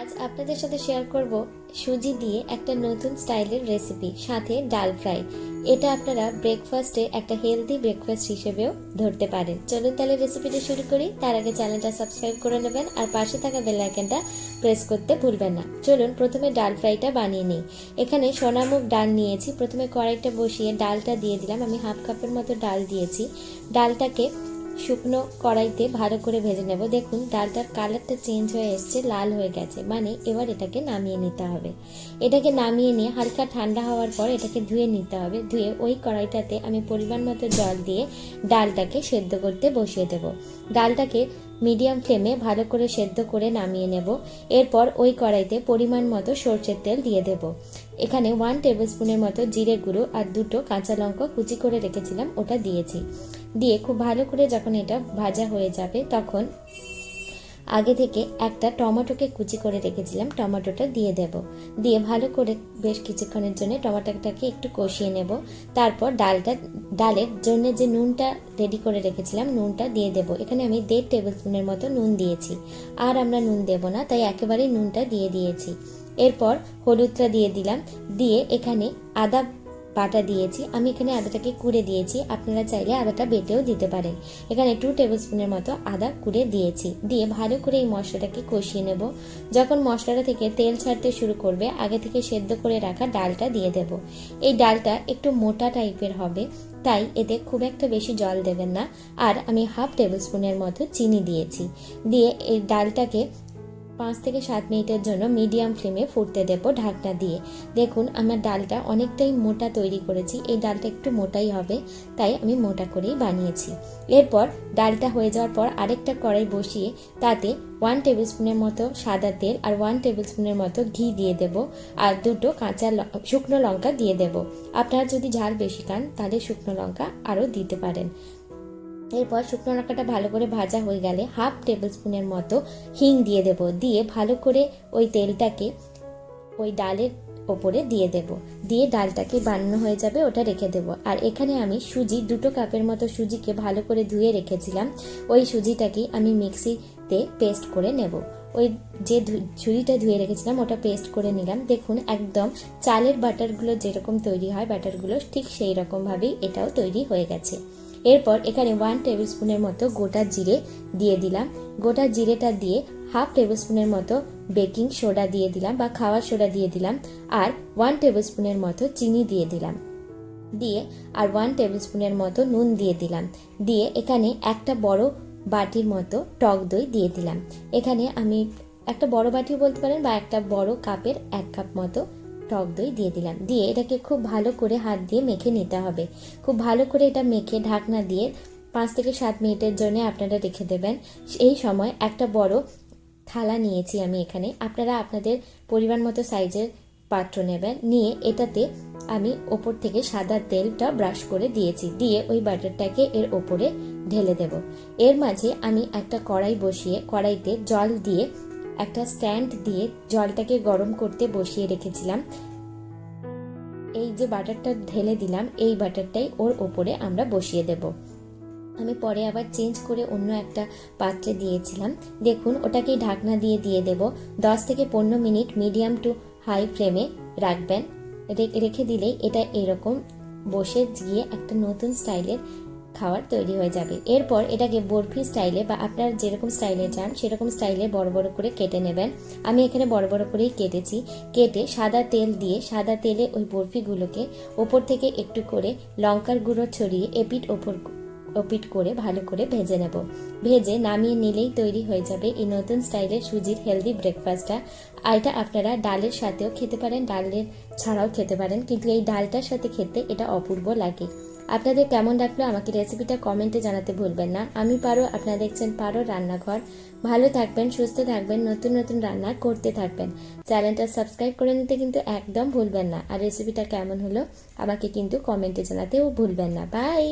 আজ আপনাদের সাথে শেয়ার করব সুজি দিয়ে একটা নতুন স্টাইলের রেসিপি সাথে ডাল ফ্রাই। এটা আপনারা ব্রেকফাস্টে একটা হেলদি ব্রেকফাস্ট হিসেবেও ধরতে পারেন। চলুন তাহলে রেসিপিটা শুরু করি। তার আগে চ্যানেলটা সাবস্ক্রাইব করে নেবেন আর পাশে থাকা বেল আইকনটা প্রেস করতে ভুলবেন না। চলুন প্রথমে ডাল ফ্রাইটা বানিয়ে নিই। এখানে সোনামুখ ডাল নিয়েছি। প্রথমে কড়াইটা বসিয়ে ডালটা দিয়ে দিলাম। আমি হাফ কাপের মতো ডাল দিয়েছি। ডালটাকে শুকনো কড়াইতে ভালো করে ভেজে নেব। দেখুন ডালটার কালারটা চেঞ্জ হয়ে এসছে, লাল হয়ে গেছে। মানে এবার এটাকে নামিয়ে নিতে হবে। এটাকে নামিয়ে নিয়ে হালকা ঠান্ডা হওয়ার পর এটাকে ধুয়ে নিতে হবে। ধুয়ে ওই কড়াইটাতে আমি পরিমাণ মতো জল দিয়ে ডালটাকে সেদ্ধ করতে বসিয়ে দেব। ডালটাকে মিডিয়াম ফ্লেমে ভালো করে সেদ্ধ করে নামিয়ে নেব। এরপর ওই কড়াইতে পরিমাণ মতো সর্ষের তেল দিয়ে দেব। এখানে ওয়ান টেবিল স্পুনের মতো জিরে গুঁড়ো আর দুটো কাঁচা লঙ্কা কুচি করে রেখেছিলাম, ওটা দিয়েছি। দিয়ে খুব ভালো করে যখন এটা ভাজা হয়ে যাবে, তখন আগে থেকে একটা টমেটোকে কুচি করে রেখেছিলাম, টমেটোটা দিয়ে দেব। দিয়ে ভালো করে বেশ কিছুক্ষণের জন্য টমেটোটাকে একটু কষিয়ে নেব। তারপর ডালটা, ডালের জন্য যে নুনটা রেডি করে রেখেছিলাম, নুনটা দিয়ে দেব। এখানে আমি দেড় টেবিল স্পুনের মতো নুন দিয়েছি। আর আমরা নুন দেব না, তাই একেবারেই নুনটা দিয়ে দিয়েছি। এরপর হলুদটা দিয়ে দিলাম। দিয়ে এখানে আদা বাটা দিয়েছি, আমি এখানে আদাটাকে কুড়ে দিয়েছি। আপনারা চাইলে আদাটা বেটেও দিতে পারেন। এখানে টু টেবিল স্পুনের মতো আদা কুড়ে দিয়েছি। দিয়ে ভালো করে এই মশলাটাকে কষিয়ে নেব। যখন মশলাটা থেকে তেল ছাড়তে শুরু করবে, আগে থেকে সেদ্ধ করে রাখা ডালটা দিয়ে দেব। এই ডালটা একটু মোটা টাইপের হবে, তাই এতে খুব একটা বেশি জল দেবেন না। আর আমি হাফ টেবিল স্পুনের মতো চিনি দিয়েছি। দিয়ে এই ডালটাকে পাঁচ থেকে সাত মিনিটের জন্য মিডিয়াম ফ্লেমে ফুটতে দেব ঢাকনা দিয়ে। দেখুন, আমার ডালটা অনেকটাই মোটা তৈরি করেছি। এই ডালটা একটু মোটাই হবে, তাই আমি মোটা করেই বানিয়েছি। এরপর ডালটা হয়ে যাওয়ার পর আরেকটা কড়াই বসিয়ে তাতে ওয়ান টেবিল স্পুনের মতো সাদা তেল আর ওয়ান টেবিল স্পুনের মতো ঘি দিয়ে দেব আর দুটো কাঁচা শুকনো লঙ্কা দিয়ে দেব। আপনারা যদি ঝাল বেশি খান, তাহলে শুকনো লঙ্কা আরও দিতে পারেন। এরপর শুকনো লঙ্কাটা ভালো করে ভাজা হয়ে গেলে হাফ টেবিল স্পুনের মতো হিং দিয়ে দেব। দিয়ে ভালো করে ওই তেলটাকে ওই ডালের ওপরে দিয়ে দেব। দিয়ে ডালটাকে বানানো হয়ে যাবে, ওটা রেখে দেব। আর এখানে আমি সুজি, দুটো কাপের মতো সুজিকে ভালো করে ধুয়ে রেখেছিলাম। ওই সুজিটাকে আমি মিক্সিতে পেস্ট করে নেব। ওই যে ঝুড়িটা ধুয়ে রেখেছিলাম, ওটা পেস্ট করে নিলাম। দেখুন, একদম চালের বাটারগুলো যেরকম তৈরি হয়, বাটারগুলো ঠিক সেই রকমভাবেই এটাও তৈরি হয়ে গেছে। এরপর এখানে ওয়ান টেবিল স্পুনের মতো গোটা জিরে দিয়ে দিলাম। গোটা জিরেটা দিয়ে হাফ টেবিল স্পুনের মতো বেকিং সোডা দিয়ে দিলাম বা খাওয়ার সোডা দিয়ে দিলাম আর ওয়ান টেবিল স্পুনের মতো চিনি দিয়ে দিলাম। দিয়ে আর ওয়ান টেবিল স্পুনের মতো নুন দিয়ে দিলাম। দিয়ে এখানে একটা বড় বাটির মতো টক দই দিয়ে দিলাম। এখানে আমি একটা বড় বাটি বলতে পারেন বা একটা বড় কাপের এক কাপ মতো টক দই দিয়ে দিলাম। দিয়ে এটাকে খুব ভালো করে হাত দিয়ে মেখে নিতে হবে। খুব ভালো করে এটা মেখে ঢাকনা দিয়ে পাঁচ থেকে সাত মিনিটের জন্য আপনারা রেখে দেবেন। এই সময় একটা বড় থালা নিয়েছি আমি এখানে। আপনারা আপনাদের পরিমাণ মতো সাইজের পাত্র নেবেন। নিয়ে এটাতে আমি ওপর থেকে সাদা তেলটা ব্রাশ করে দিয়েছি। দিয়ে ওই বাটারটাকে এর ওপরে ঢেলে দেব। এর মাঝে আমি একটা কড়াই বসিয়ে কড়াইতে জল দিয়ে একটা স্ট্যান্ড দিয়ে জলটাকে গরম করতে বসিয়ে রেখেছিলাম। এই যে বাটারটা ঢেলে দিলাম, এই বাটারটাই ওর ওপরে আমরা বসিয়ে দেব। আমি পরে আবার চেঞ্জ করে অন্য একটা পাত্রে দিয়েছিলাম। দেখুন ওটাকেই ঢাকনা দিয়ে দিয়ে দেব। দশ থেকে পনেরো মিনিট মিডিয়াম টু হাই ফ্লেমে রাখবেন। রেখে দিলেই এটা এরকম বসে গিয়ে একটা নতুন স্টাইলের খাবার তৈরি হয়ে যাবে। এরপর এটাকে বরফি স্টাইলে বা আপনার যেরকম স্টাইলে চান, সেরকম স্টাইলে বড় বড় করে কেটে নেবেন। আমি এখানে বড় বড় করেই কেটেছি। কেটে সাদা তেল দিয়ে, সাদা তেলে ওই বরফিগুলোকে ওপর থেকে একটু করে লঙ্কার গুঁড়ো ছড়িয়ে এপিট ওপর, ওপিট করে ভালো করে ভেজে নেব। ভেজে নামিয়ে নিলেই তৈরি হয়ে যাবে এই নতুন স্টাইলের সুজির হেলদি ব্রেকফাস্টটা। আর এটা আপনারা ডালের সাথেও খেতে পারেন, ডালের ছাড়াও খেতে পারেন, কিন্তু এই ডালটার সাথে খেতে এটা অপূর্ব লাগে। আপনাদের কেমন লাগল আমাকে রেসিপিটা কমেন্টে জানাতে ভুলবেন না। আমি পারো, আপনারা দেখছেন পারো রান্নাঘর। ভালো থাকবেন, সুস্থ থাকবেন, নতুন নতুন রান্না করতে থাকবেন। চ্যানেলটা সাবস্ক্রাইব করে নিতে কিন্তু একদম ভুলবেন না। আর রেসিপিটা কেমন হলো, আমাকে কিন্তু কমেন্টে জানাতেও ভুলবেন না। বাই